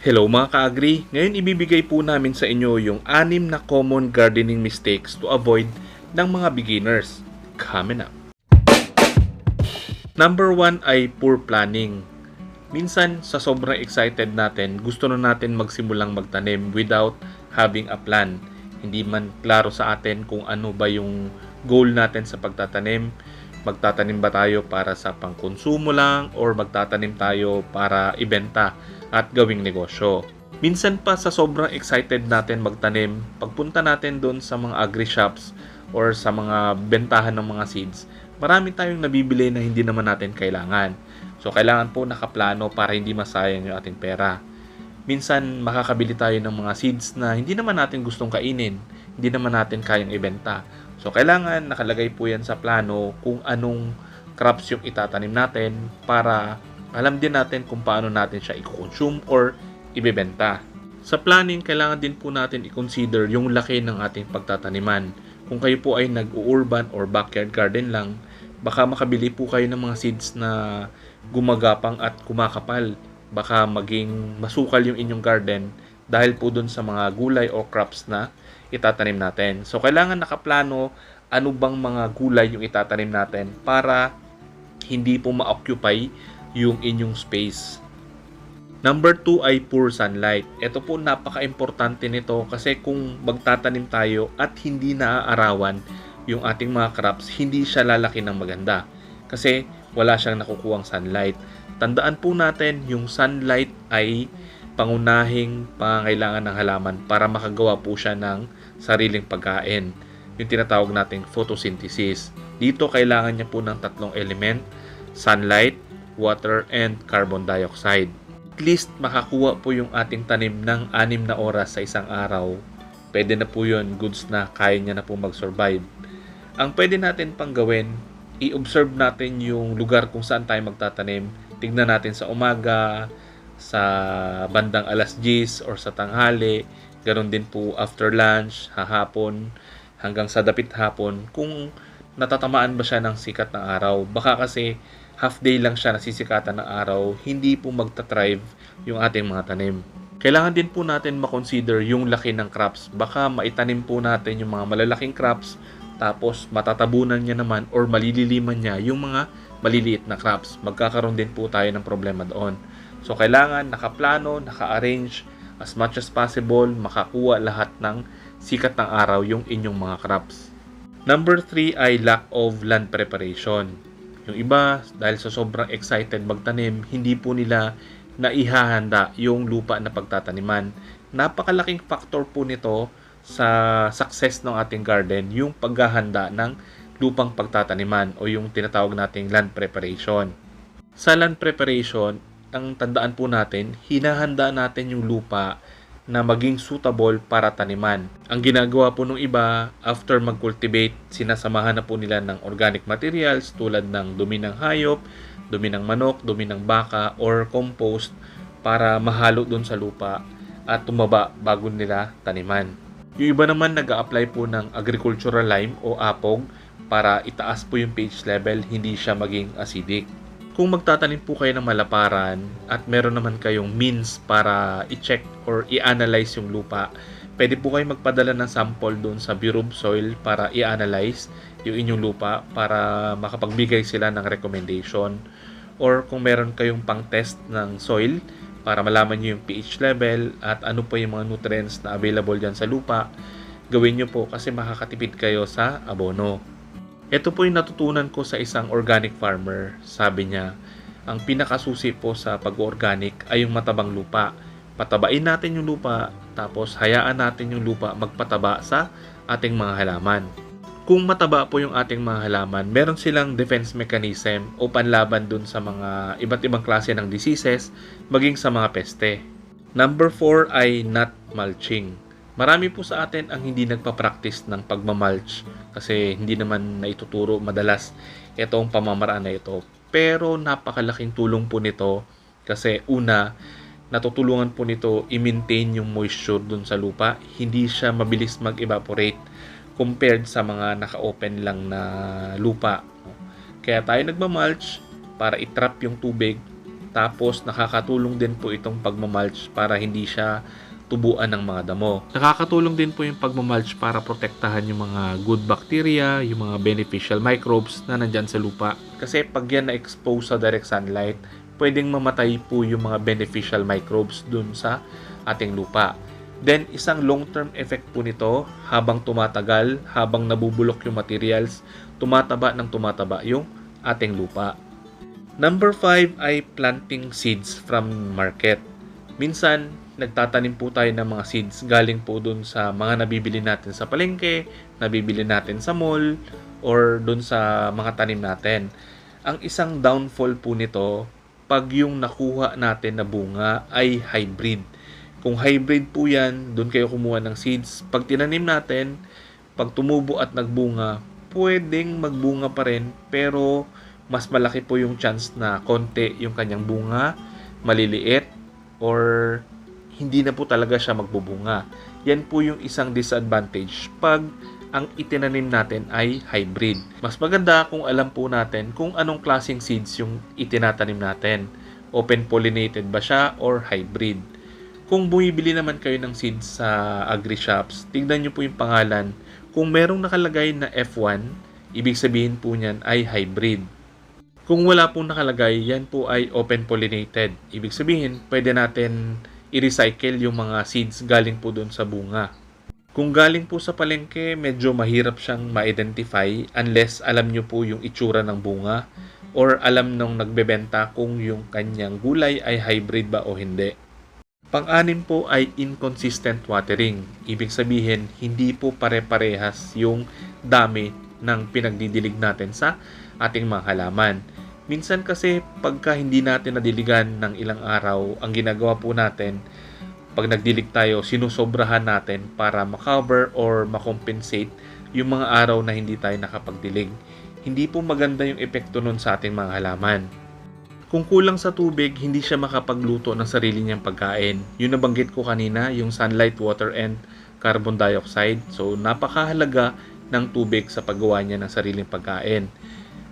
Hello mga ka-agri! Ngayon ibibigay po namin sa inyo yung anim na common gardening mistakes to avoid ng mga beginners. Coming up! Number 1 ay poor planning. Minsan sa sobrang excited natin, gusto na natin magsimulang magtanim without having a plan. Hindi man klaro sa atin kung ano ba yung goal natin sa pagtatanim. Magtatanim ba tayo para sa pangkonsumo lang or magtatanim tayo para ibenta at gawing negosyo. Minsan pa sa sobrang excited natin magtanim, pagpunta natin doon sa mga agri shops or sa mga bentahan ng mga seeds, marami tayong nabibili na hindi naman natin kailangan. So kailangan po nakaplano para hindi masayang yung ating pera. Minsan makakabili tayo ng mga seeds na hindi naman natin gustong kainin, hindi naman natin kayang ibenta. So kailangan nakalagay po yan sa plano kung anong crops yung itatanim natin para alam din natin kung paano natin siya i-consume or ibebenta. Sa planning, kailangan din po natin i-consider yung laki ng ating pagtataniman. Kung kayo po ay nag-urban or backyard garden lang, baka makabili po kayo ng mga seeds na gumagapang at kumakapal. Baka maging masukal yung inyong garden dahil po dun sa mga gulay o crops na itatanim natin. So, kailangan nakaplano ano bang mga gulay yung itatanim natin para hindi po ma-occupy yung inyong space. Number 2 ay poor sunlight. Ito po napaka-importante nito kasi kung magtatanim tayo at hindi naaarawan yung ating mga crops, hindi siya lalaki ng maganda. Kasi wala siyang nakukuhang sunlight. Tandaan po natin yung sunlight ay pangunahing pangangailangan ng halaman para makagawa po siya ng sariling pagkain. Yung tinatawag nating photosynthesis. Dito kailangan niya po ng tatlong element, sunlight, water, and carbon dioxide. At least makakuha po yung ating tanim ng anim na oras sa isang araw. Pwede na po yun, goods na, kaya niya na po mag-survive. Ang pwede natin pang gawin, i-observe natin yung lugar kung saan tayo magtatanim. Tignan natin sa umaga, sa bandang alas 10 or sa tanghali. Ganon din po after lunch, hahapon, hanggang sa dapit hapon. Kung natatamaan ba siya ng sikat ng araw. Baka kasi half day lang siya nasisikatan ng araw, hindi po magta-thrive yung ating mga tanim. Kailangan din po natin makonsider yung laki ng crops. Baka maitanim po natin yung mga malalaking crops tapos matatabunan niya naman or malililiman niya yung mga maliliit na crops. Magkakaroon din po tayo ng problema doon. So kailangan nakaplano, naka-arrange as much as possible, makakuha lahat ng sikat ng araw yung inyong mga crops. Number 3 ay lack of land preparation. Yung iba, dahil sa sobrang excited magtanim, hindi po nila naihahanda yung lupa na pagtataniman. Napakalaking factor po nito sa success ng ating garden, yung paghahanda ng lupang pagtataniman o yung tinatawag nating land preparation. Sa land preparation, ang tandaan po natin, hinahanda natin yung lupa na maging suitable para taniman. Ang ginagawa po ng iba, after mag-cultivate, sinasamahan na po nila ng organic materials tulad ng dumi ng hayop, dumi ng manok, dumi ng baka, or compost para mahalo dun sa lupa at tumaba bago nila taniman. Yung iba naman nag apply po ng agricultural lime o apog para itaas po yung pH level, hindi siya maging acidic. Kung magtatanim po kayo ng malaparan at meron naman kayong means para i-check or i-analyze yung lupa, pwede po kayo magpadala ng sample doon sa Bureau of Soil para i-analyze yung inyong lupa para makapagbigay sila ng recommendation. Or kung meron kayong pang-test ng soil para malaman nyo yung pH level at ano po yung mga nutrients na available dyan sa lupa, gawin nyo po kasi makakatipid kayo sa abono. Ito po yung natutunan ko sa isang organic farmer. Sabi niya, ang pinakasusi po sa pag-organic ay yung matabang lupa. Patabain natin yung lupa, tapos hayaan natin yung lupa magpataba sa ating mga halaman. Kung mataba po yung ating mga halaman, meron silang defense mechanism o panlaban dun sa mga iba't ibang klase ng diseases, maging sa mga peste. Number 4 ay not mulching. Marami po sa atin ang hindi nagpa-practice ng pagmamulch kasi hindi naman naituturo madalas itong pamamaraan na ito. Pero napakalaking tulong po nito kasi una, natutulungan po nito i-maintain yung moisture dun sa lupa. Hindi siya mabilis mag-evaporate compared sa mga naka-open lang na lupa. Kaya tayo nagmamulch para i-trap yung tubig Tapos nakakatulong din po itong pagmamulch para hindi siya tubuan ng mga damo. Nakakatulong din po yung pagmamulch para protektahan yung mga good bacteria, yung mga beneficial microbes na nandyan sa lupa. Kasi pag yan na-expose sa direct sunlight, pwedeng mamatay po yung mga beneficial microbes dun sa ating lupa. Then, isang long-term effect po nito habang tumatagal, habang nabubulok yung materials, tumataba ng tumataba yung ating lupa. Number 5 ay planting seeds from market. Minsan, nagtatanim po tayo ng mga seeds galing po dun sa mga nabibili natin sa palengke, nabibili natin sa mall, or dun sa mga tanim natin. Ang isang downfall po nito, pag yung nakuha natin na bunga ay hybrid. Kung hybrid po yan, dun kayo kumuha ng seeds. Pag tinanim natin, pag tumubo at nagbunga, pwedeng magbunga pa rin, pero mas malaki po yung chance na konti yung kanyang bunga, maliliit, or hindi na po talaga siya magbubunga. Yan po yung isang disadvantage pag ang itinanim natin ay hybrid. Mas maganda kung alam po natin kung anong klaseng seeds yung itinatanim natin. Open pollinated ba siya or hybrid? Kung bumibili naman kayo ng seeds sa agri shops, tignan nyo po yung pangalan. Kung merong nakalagay na F1, ibig sabihin po niyan ay hybrid. Kung wala pong nakalagay, yan po ay open pollinated. Ibig sabihin, pwede natin i-recycle yung mga seeds galing po doon sa bunga. Kung galing po sa palengke, medyo mahirap siyang ma-identify unless alam nyo po yung itsura ng bunga or alam nung nagbebenta kung yung kanyang gulay ay hybrid ba o hindi. Pang-anim po ay inconsistent watering. Ibig sabihin, hindi po pare-parehas yung dami ng pinagdidilig natin sa ating mga halaman. Minsan kasi pagka hindi natin nadiligan ng ilang araw, ang ginagawa po natin, pag nagdilig tayo, sinusobrahan natin para makover or makompensate yung mga araw na hindi tayo nakapagdilig. Hindi po maganda yung epekto nun sa ating mga halaman. Kung kulang sa tubig, hindi siya makapagluto ng sarili niyang pagkain. Yung nabanggit ko kanina, yung sunlight, water, and carbon dioxide. So, napakahalaga ng tubig sa paggawa niya ng sariling pagkain.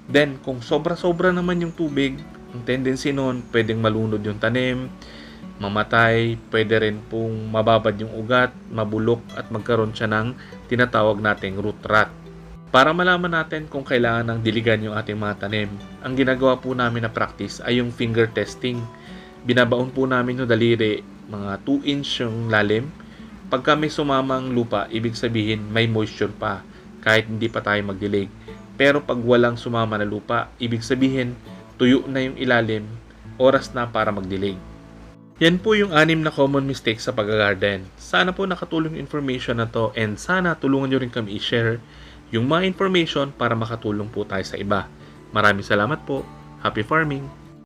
Then, kung sobra-sobra naman yung tubig, ang tendency nun, pwedeng malunod yung tanim, mamatay, pwede rin pong mababad yung ugat, mabulok at magkaroon siya ng tinatawag nating root rot. Para malaman natin kung kailangan ng diligan yung ating mga tanim, ang ginagawa po namin na practice ay yung finger testing. Binabaon po namin yung daliri, mga 2 inch yung lalim. Pagka may sumamang lupa, ibig sabihin may moisture pa, kahit hindi pa tayo magdilig. Pero pag walang sumama na lupa, ibig sabihin tuyo na yung ilalim, oras na para magdilig. Yan po yung anim na common mistakes sa pag-garden. Sana po nakatulong yung information na to and sana tulungan nyo rin kami i-share yung mga information para makatulong po tayo sa iba. Maraming salamat po. Happy farming!